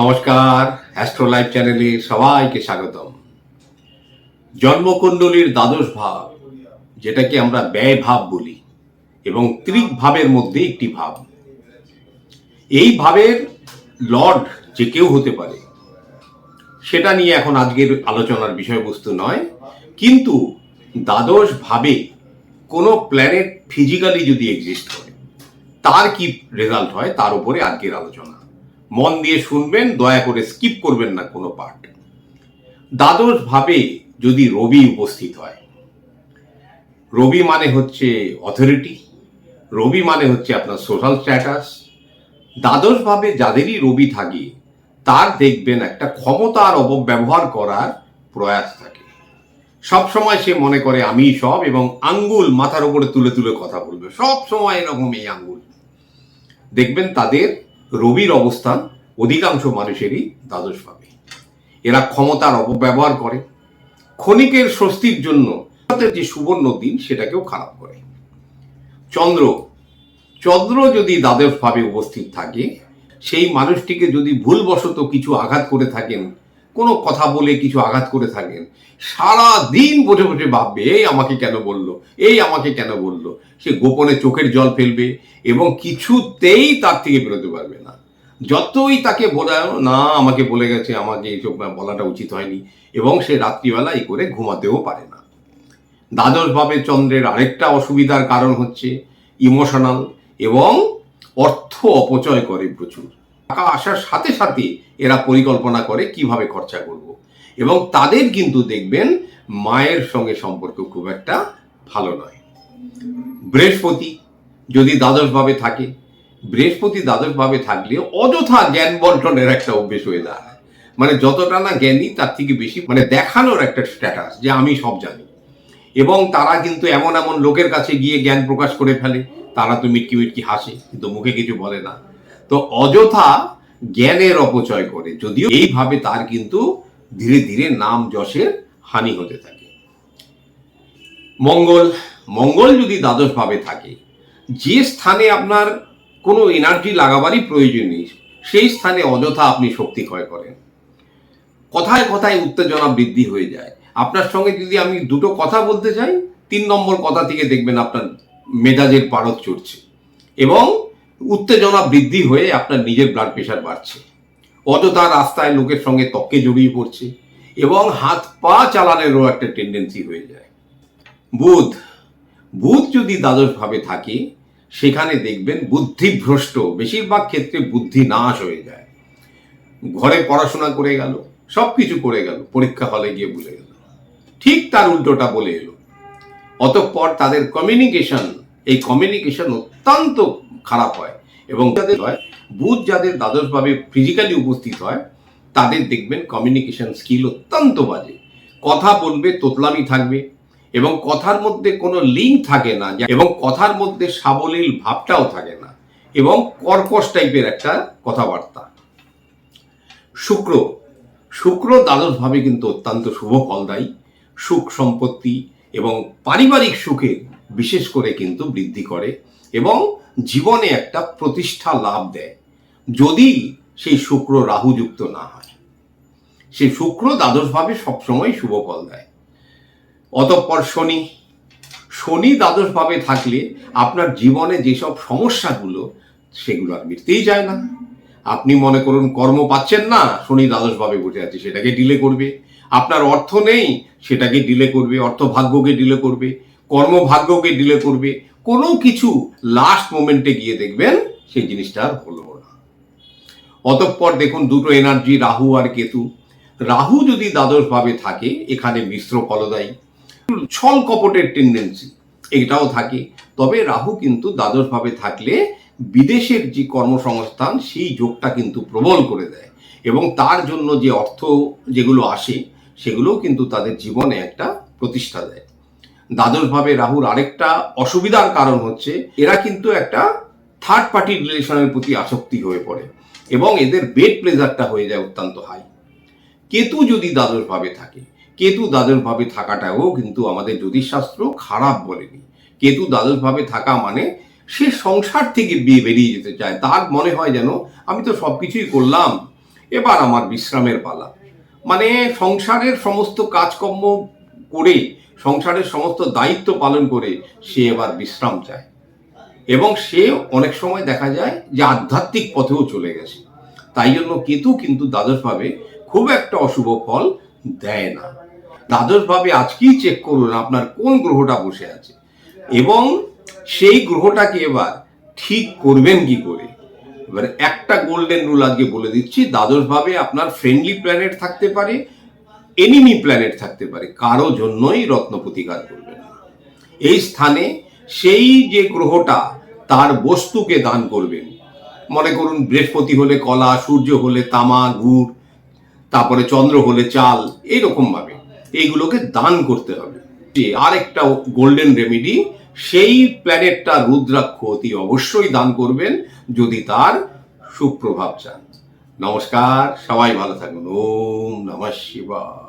নমস্কার astro live চ্যানেলে সবাইকে স্বাগতম। জন্মকুণ্ডলীর দ্বাদশ ভাব, যেটাকে আমরা ব্যয় ভাব বলি এবং ত্রিক ভাবের মধ্যে একটি ভাব। এই ভাবের লর্ড যে কেউ হতে পারে, সেটা নিয়ে এখন আজকের আলোচনার বিষয়বস্তু নয়। কিন্তু দ্বাদশ ভাবে কোনো প্ল্যানেট ফিজিক্যালি যদি এক্সিস্ট করে, তার কি রেজাল্ট হয়? তার উপরে আজকের আলোচনা। মন দিয়ে শুনবেন, দয়া করে স্কিপ করবেন না কোনো পার্ট দ্বাদশ ভাবে যদি রবি উপস্থিত হয়, রবি মানে হচ্ছে অথরিটি রবি মানে হচ্ছে আপনার সোশ্যাল স্ট্যাটাস দ্বাদশ ভাবে যাদেরই রবি থাকে, তার দেখবেন একটা ক্ষমতার অপব্যবহার করার প্রয়াস থাকে। সব সময় সে মনে করে, আমি সব এবং আঙ্গুল মাথার উপরে তুলে তুলে কথা বলবে। সব সময় এরকম এই আঙ্গুল। দেখবেন তাদের রবির অবস্থান অধিকাংশ মানুষেরই দ্বাদশ ভাবে এরা ক্ষমতার অপব্যবহার করে। ক্ষণিকের স্বস্তির জন্য যে সুবর্ণ দিন, সেটাকেও খারাপ করে। চন্দ্র চন্দ্র যদি দ্বাদশভাবে উপস্থিত থাকে, সেই মানুষটিকে যদি ভুলবশত কিছু আঘাত করে থাকেন কোনো কথা বলে কিছু আঘাত করে থাকেন। সারা দিন বসে বসে ভাববে, এই আমাকে কেন বলল? এই আমাকে কেন বলল? সে গোপনে চোখের জল ফেলবে এবং কিছুতেই তার থেকে বেরোতে পারবে না। যতই তাকে বলা, না, আমাকে বলে গেছে, আমাকে এইসব বলাটা উচিত হয়নি। এবং সে রাত্রিবেলা এই করে ঘুমাতেও পারে না। দ্বাদশভাবে চন্দ্রের আরেকটা অসুবিধার কারণ হচ্ছে ইমোশনাল এবং অর্থ অপচয় করে প্রচুর। টাকা আসার সাথে সাথে এরা পরিকল্পনা করে কীভাবে খরচা করব। এবং তাদের কিন্তু দেখবেন মায়ের সঙ্গে সম্পর্ক খুব একটা ভালো নয়। বৃহস্পতি যদি দ্বাদশভাবে থাকে, বৃহস্পতি দ্বাদশভাবে থাকলে অযথা জ্ঞান বন্টনের একটা অভ্যেস হয়ে দাঁড়ায়। মানে যতটা না জ্ঞানী, তার থেকে বেশি মানে দেখানোর একটা স্ট্যাটাস যে আমি সব জানি। এবং তারা কিন্তু এমন এমন লোকের কাছে গিয়ে জ্ঞান প্রকাশ করে ফেলে। তারা তো মিটকি মিটকি হাসে, কিন্তু মুখে কিছু বলে না। তো অযথা জ্ঞানের অপচয় করে, যদিও এইভাবে তার কিন্তু ধীরে ধীরে নাম যশের হানি হতে থাকে। মঙ্গল মঙ্গল যদি দ্বাদশ ভাবে থাকে, যে স্থানে আপনার কোনো এনার্জি লাগাবারই প্রয়োজন নেই, সেই স্থানে অযথা আপনি শক্তি ক্ষয় করেন। কথায় কথায় উত্তেজনা বৃদ্ধি হয়ে যায়। আপনার সঙ্গে যদি আমি দুটো কথা বলতে চাই, তিন নম্বর কথা থেকে দেখবেন আপনার মেজাজের পারদ চড়ছে। এবং উত্তেজনা বৃদ্ধি হয়ে আপনার নিজের ব্লাড প্রেশার বাড়ছে। অযথা রাস্তায় লোকের সঙ্গে তককে জড়িয়ে পড়ছে এবং হাত পা চালানোরও একটা টেন্ডেন্সি হয়ে যায়। বুধ বুধ যদি দ্বাদশভাবে থাকে, সেখানে দেখবেন বুদ্ধিভ্রষ্ট, বেশিরভাগ ক্ষেত্রে বুদ্ধি নাশ হয়ে যায়। ঘরে পড়াশোনা করে গেল সব কিছু করে গেল, পরীক্ষা হলে গিয়ে ভুলে গেল। ঠিক তার উল্টোটা বলে এলো। অতঃপর তাদের কমিউনিকেশন এই কমিউনিকেশন অত্যন্ত খারাপ হয় এবং যাদের হয়, বুধ যাদের দ্বাদশভাবে ফিজিক্যালি উপস্থিত হয়, তাদের দেখবেন কমিউনিকেশন স্কিল অত্যন্ত বাজে। কথা বলবে, তোতলামি থাকবে এবং কথার মধ্যে কোনো লিঙ্ক থাকে না, এবং কথার মধ্যে সাবলীল ভাবটাও থাকে না এবং কর্কশ টাইপের একটা কথাবার্তা। শুক্র শুক্র দ্বাদশভাবে কিন্তু অত্যন্ত শুভ ফলদায়ী। সুখ সম্পত্তি এবং পারিবারিক সুখে বিশেষ করে কিন্তু বৃদ্ধি করে এবং জীবনে একটা প্রতিষ্ঠা লাভ দেয়, যদি সেই শুক্র রাহুযুক্ত না হয়। সেই শুক্র দ্বাদশভাবে সবসময় শুভ ফল দেয়। অতঃপর শনি শনি দ্বাদশভাবে থাকলে আপনার জীবনে যেসব সমস্যাগুলো, সেগুলো আর মিটতেই যায় না। আপনি মনে করুন কর্ম পাচ্ছেন না, শনি দ্বাদশভাবে বসে আছে, সেটাকে ডিলে করবে। আপনার অর্থ নেই, সেটাকে ডিলে করবে অর্থ ভাগ্যকে ডিলে করবে, কর্মভাগ্যকে ডিলে করবে কোনো কিছু লাস্ট মোমেন্টে গিয়ে দেখবেন সেই জিনিসটা আর হলো না। অতঃপর দেখুন দুটো এনার্জি রাহু আর কেতু। রাহু যদি দ্বাদশভাবে থাকে, এখানে মিশ্র ফলদায়ী। ছল কপটের টেন্ডেন্সি এটাও থাকে। তবে রাহু কিন্তু দ্বাদশভাবে থাকলে বিদেশের যে কর্মসংস্থান, সেই যোগটা কিন্তু প্রবল করে দেয়। এবং তার জন্য যে অর্থ যেগুলো আসে, সেগুলোও কিন্তু তাদের জীবনে একটা প্রতিষ্ঠা দেয়। দ্বাদশভাবে রাহুর আরেকটা অসুবিধার কারণ হচ্ছে, এরা কিন্তু একটা থার্ড পার্টি রিলেশনের প্রতি আসক্তি হয়ে পড়ে এবং এদের বেড প্লেজারটা হয়ে যায় অত্যন্ত হাই কেতু যদি দ্বাদশভাবে থাকে, কেতু দ্বাদশভাবে থাকাটাও কিন্তু আমাদের জ্যোতিষশাস্ত্র খারাপ বলেনি। কেতু দ্বাদশভাবে থাকা মানে সে সংসার থেকে বিয়ে বেরিয়ে যেতে চায়, তার মনে হয় যেন আমি তো সব কিছুই করলাম, এবার আমার বিশ্রামের পালা। মানে সংসারের সমস্ত কাজকর্ম করে সংসারের সমস্ত দায়িত্ব পালন করে সে এবার বিশ্রাম চায়। এবং সে অনেক সময় দেখা যায় যে আধ্যাত্মিক পথেও চলে গেছে। তাই জন্য কেতু কিন্তু দ্বাদশভাবে খুব একটা অশুভ ফল দেয় না। দ্বাদশভাবে আজকেই চেক করুন আপনার কোন গ্রহটা বসে আছে। এবং সেই গ্রহটাকে এবার ঠিক করবেন কি করে? এবার একটা গোল্ডেন রুল আজকে বলে দিচ্ছি, দ্বাদশভাবে আপনার ফ্রেন্ডলি প্ল্যানেট থাকতে পারে এনিমি প্ল্যানেট থাকতে পারে, কারও জন্যই রত্ন প্রতিকার করবেন না। এই স্থানে সেই যে গ্রহটা তার বস্তুকে দান করবেন। মনে করুন, বৃহস্পতি হলে কলা, সূর্য হলে তামা, গুড়, তারপরে চন্দ্র হলে চাল এইরকম ভাবে এইগুলোকে দান করতে হবে। আরেকটা গোল্ডেন রেমিডি সেই প্ল্যানেটটা রুদ্রাক্ষ অতি অবশ্যই দান করবেন যদি তার সুপ্রভাব চান। নমস্কার, সবাই ভালো থাকুন। ওম নমঃ শিবায়।